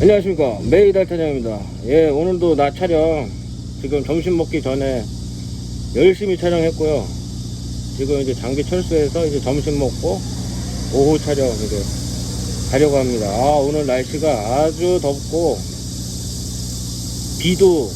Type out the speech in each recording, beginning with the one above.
안녕하십니까. 메이달 타장입니다. 예 오늘도 낮 촬영. 지금 점심 먹기 전에 열심히 촬영했고요. 지금 이제 장비 철수해서 이제 점심 먹고 오후 촬영 이제 가려고 합니다. 아 오늘 날씨가 아주 덥고 비도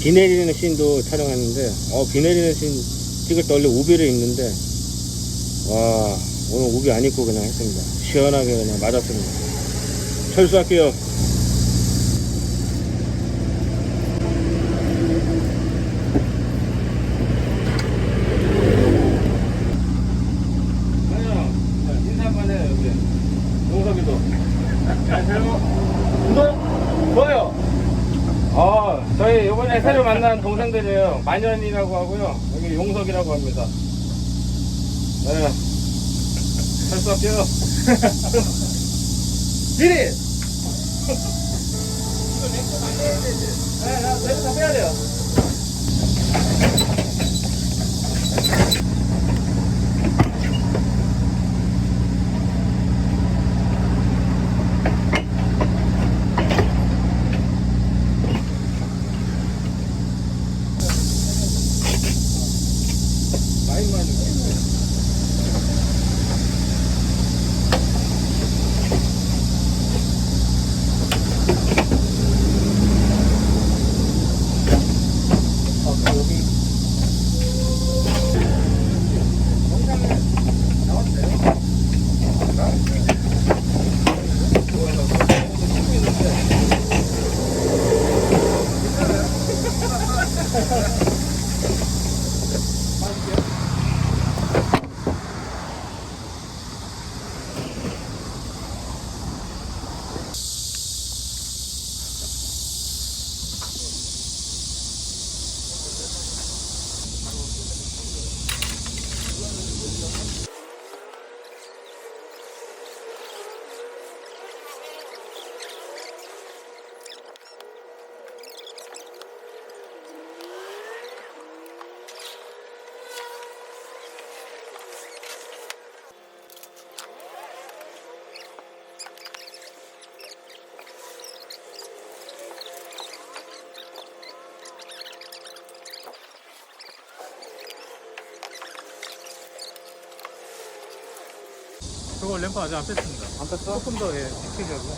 비 내리는 씬도 촬영했는데 어 비 내리는 씬 찍을 때 원래 우비를 입는데 와 오늘 우비 안 입고 그냥 했습니다. 시원하게 그냥 맞았습니다. 철수할게요 인사 한번 해요, 여기. 용석이도. 안녕하세요. 구독, 좋아요. 어, 저희 이번에 새로 동생들이에요. 만연이라고 하고요. 여기 용석이라고 합니다. 네. 이거 해야 되지. 네, 나 렉터 빼야 돼요. 많이 많이. 저거 램프 아직 안 뺐습니다. 안 뺐어? 조금 더, 예, 지키려고.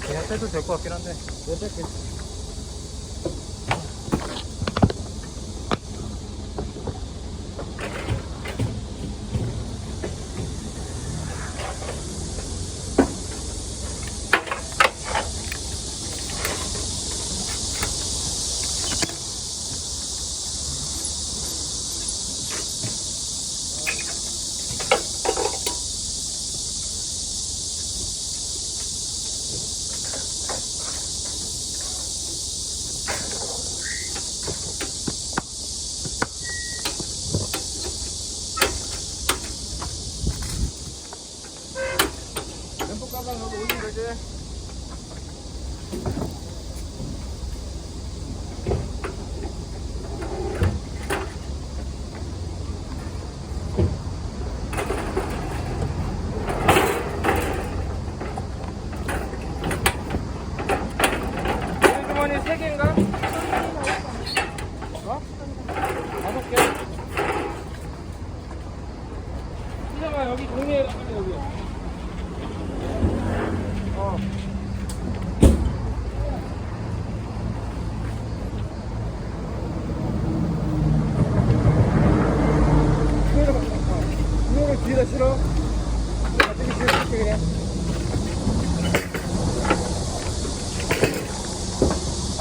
그냥 빼도 될 것 같긴 한데. 왜 뺄게? 램프 가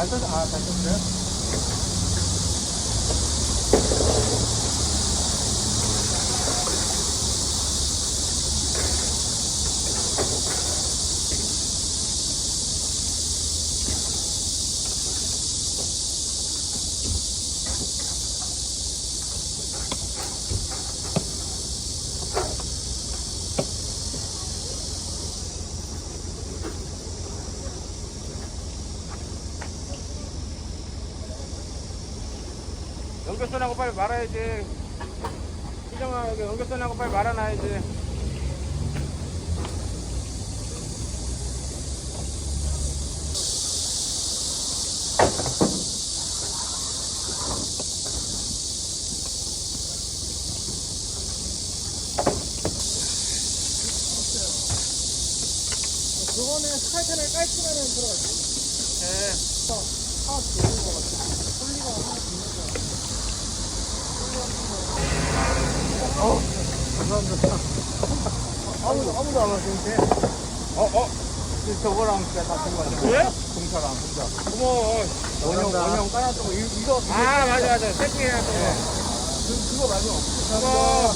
Terus. 연결선하고 빨리 말아야지. 희정아, 여기 연결선하고 빨리 말아놔야지. 그거는 스카이트를 깔치면은 들어가지. 네. 거 같아. 폴리가 하나 되는 거 같아. 어, 감사합니다. 아무도, 아무도 안 왔는데. 어, 어, 저거랑 진짜 다 통과해. 그래? 공사랑 공사. 고마워. 원형, 원형 깔아두고, 이- 이거, 아, 맞아, 맞아. 세팅해야 돼. 그, 그거 맞아. 고마워.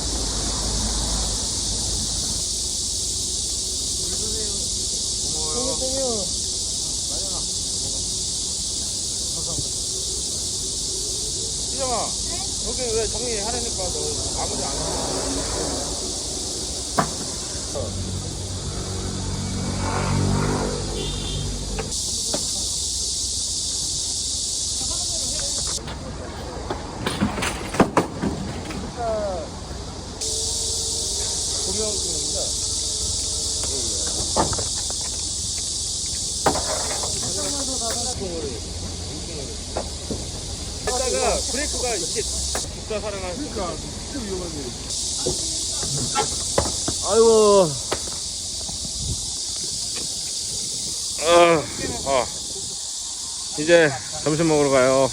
정리하려니까 너 아무리 안 해? 브레이크가 이게 국가 사랑하는 그러니까 좀 위험한 일. 아이고. 아, 아. 이제 점심 먹으러 가요.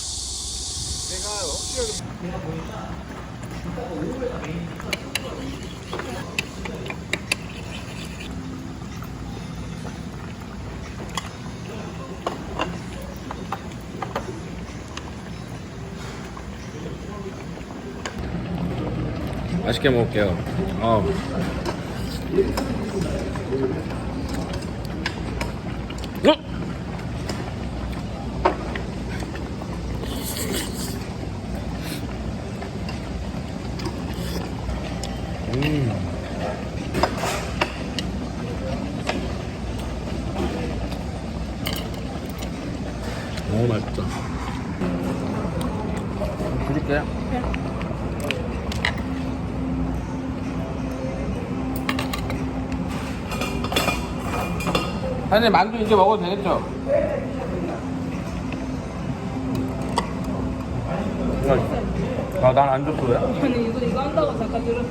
맛있게 먹을게요. 아. 어? 음. 너무 맛있다. 드릴게요. 사장님 만두 이제 먹어도 되겠죠? 아, 난 안 줬어요? 아니 이거 이거 한다고 잠깐 들었어.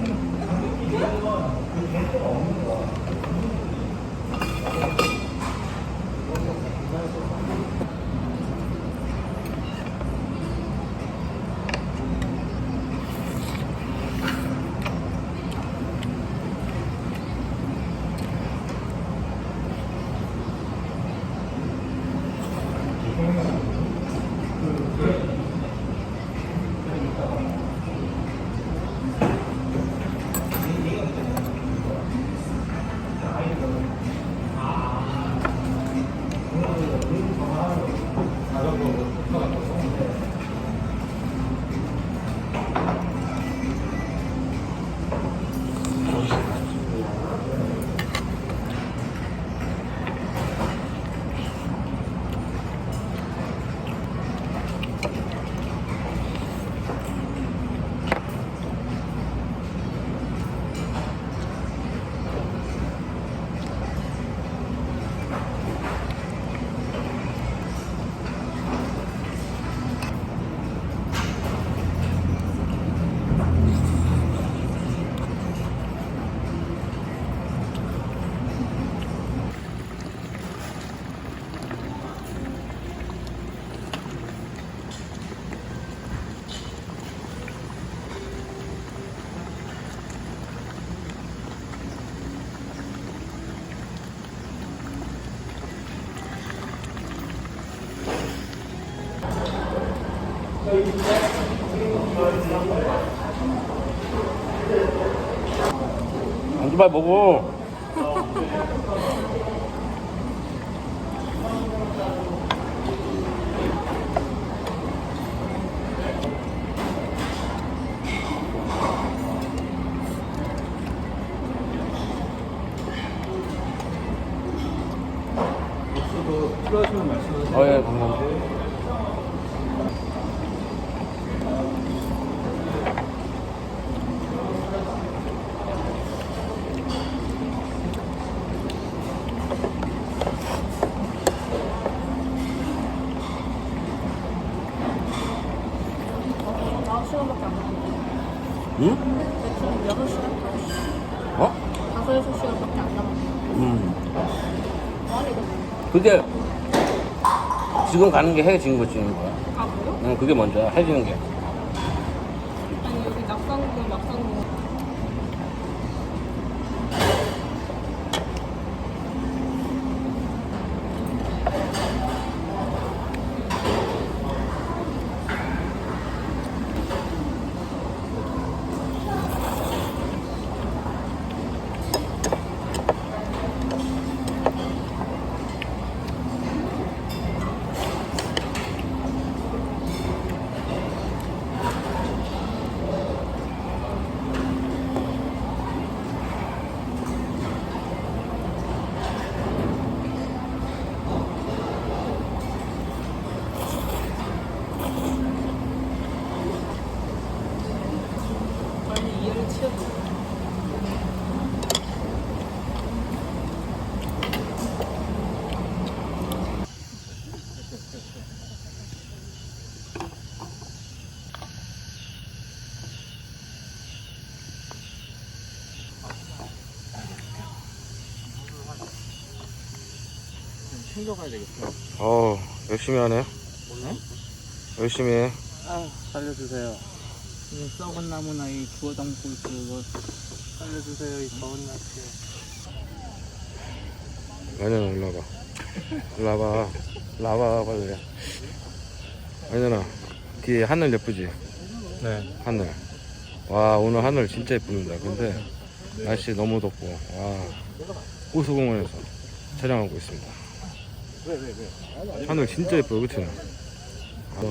안주 빨리 먹어. 어, 예, 감사합니다. 응? 대충 6시간? 어? 5, 6시간밖에 안 남았어. 음. 그게 지금 가는 게 해지는 거지 아, 그래요? 응, 그게 먼저야. 해지는 게. 챙겨가야 되겠어. 어, 열심히 하네. 열심히 해. 아, 살려주세요. 이 썩은 나무나 이 주워 담고 있고 이거 살려주세요. 이 더운 날씨에. 안현아, 올라봐. 올라봐. 올라봐, 빨리. 안현아, 뒤에 하늘 예쁘지? 네. 하늘. 와, 오늘 하늘 진짜 예쁩니다. 근데 날씨 너무 덥고, 와. 호수공원에서 촬영하고 있습니다. 하늘 진짜 예뻐요, 그치? 아.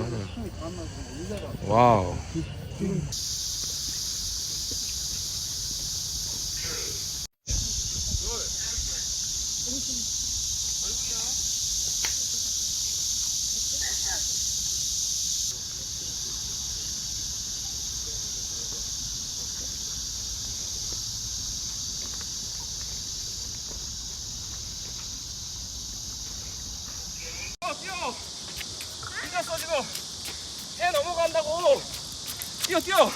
와우. 뛰어! 뛰었어, 지금! 해 넘어간다고! 뛰어, 뛰어!